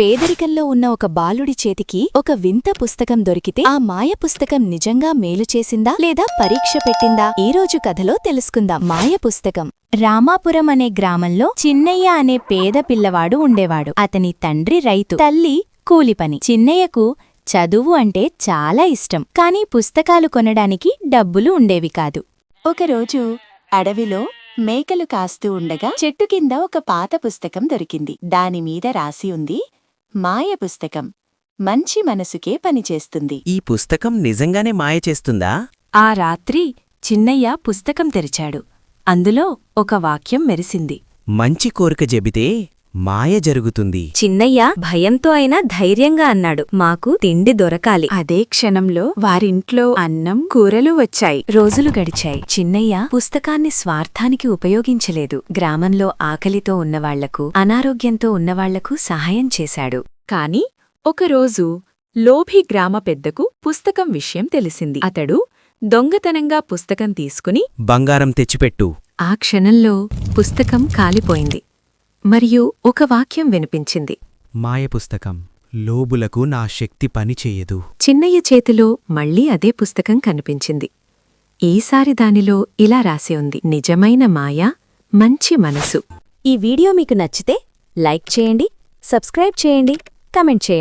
పేదరికంలో ఉన్న ఒక బాలుడి చేతికి ఒక వింత పుస్తకం దొరికితే ఆ మాయ పుస్తకం నిజంగా మేలు చేసిందా లేదా పరీక్ష పెట్టిందా? ఈ రోజు కథలో తెలుసుకుందాం. మాయ పుస్తకం. రామాపురం అనే గ్రామంలో చిన్నయ్య అనే పేద పిల్లవాడు ఉండేవాడు. అతని తండ్రి రైతు. తల్లి కూలిపని చిన్నయ్యకు చదువు అంటే చాలా ఇష్టం. కానీ పుస్తకాలు కొనడానికి డబ్బులు ఉండేవి కాదు. ఒకరోజు అడవిలో మేకలు కాస్తూ ఉండగా చెట్టు కింద ఒక పాత పుస్తకం దొరికింది. దానిమీద రాసి ఉంది మాయ పుస్తకం. మంచి మనసుకే పనిచేస్తుంది. ఈ పుస్తకం నిజంగానే మాయ చేస్తుందా? ఆ రాత్రి చిన్నయ్య పుస్తకం తెరిచాడు. అందులో ఒక వాక్యం మెరిసింది. మంచి కోరిక చెబితే మాయ జరుగుతుంది. చిన్నయ్య భయంతో అయినా ధైర్యంగా అన్నాడు. మాకు తిండి దొరకాలి. అదే క్షణంలో వారింట్లో అన్నం కూరలు వచ్చాయి. రోజులు గడిచాయి. చిన్నయ్య పుస్తకాన్ని స్వార్థానికి ఉపయోగించలేదు. గ్రామంలో ఆకలితో ఉన్నవాళ్ళకు అనారోగ్యంతో ఉన్నవాళ్ళకు సహాయం చేశాడు. కాని ఒకరోజు లోభి గ్రామ పెద్దకు పుస్తకం విషయం తెలిసింది. అతడు దొంగతనంగా పుస్తకం తీసుకుని బంగారం తెచ్చిపెట్టు. ఆ క్షణంలో పుస్తకం కాలిపోయింది. మరియు ఒక వాక్యం వినిపించింది. మాయ పుస్తకం లోబులకు నా శక్తి పనిచేయదు చిన్నయ్య చేతిలో మళ్ళీ అదే పుస్తకం కనిపించింది. ఈసారి దానిలో ఇలా రాసి ఉంది. నిజమైన మాయ మంచి మనసు. ఈ వీడియో మీకు నచ్చితే లైక్ చేయండి సబ్స్క్రైబ్ చేయండి కమెంట్ చేయండి.